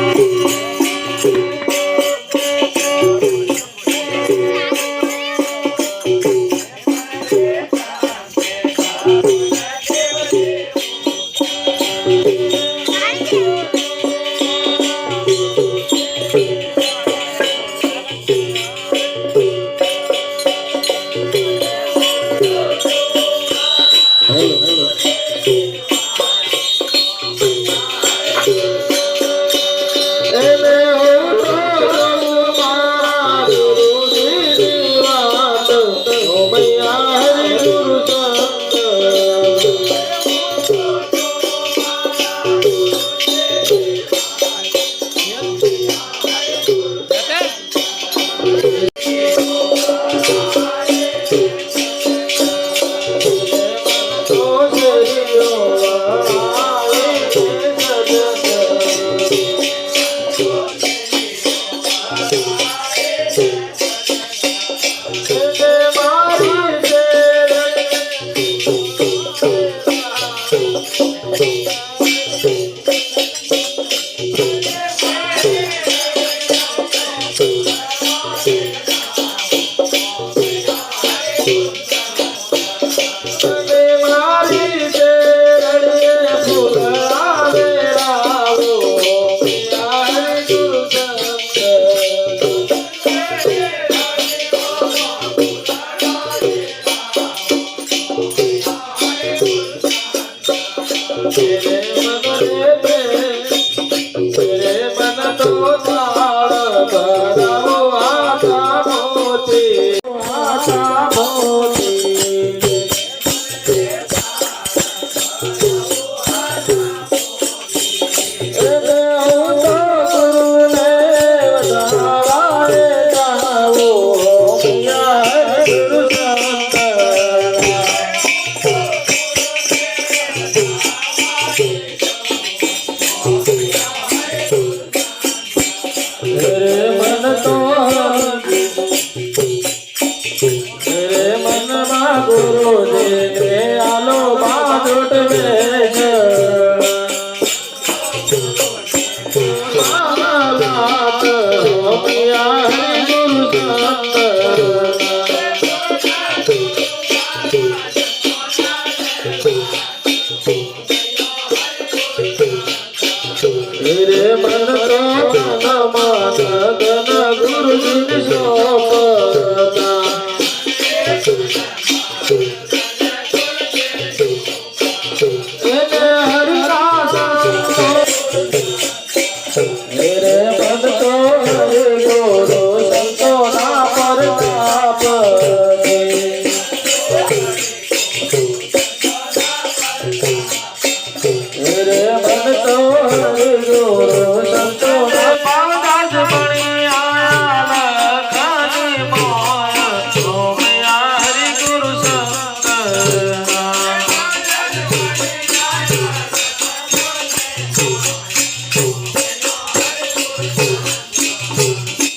Música Deus. ગુરુદેવ કે આલો બાજોટ બેસ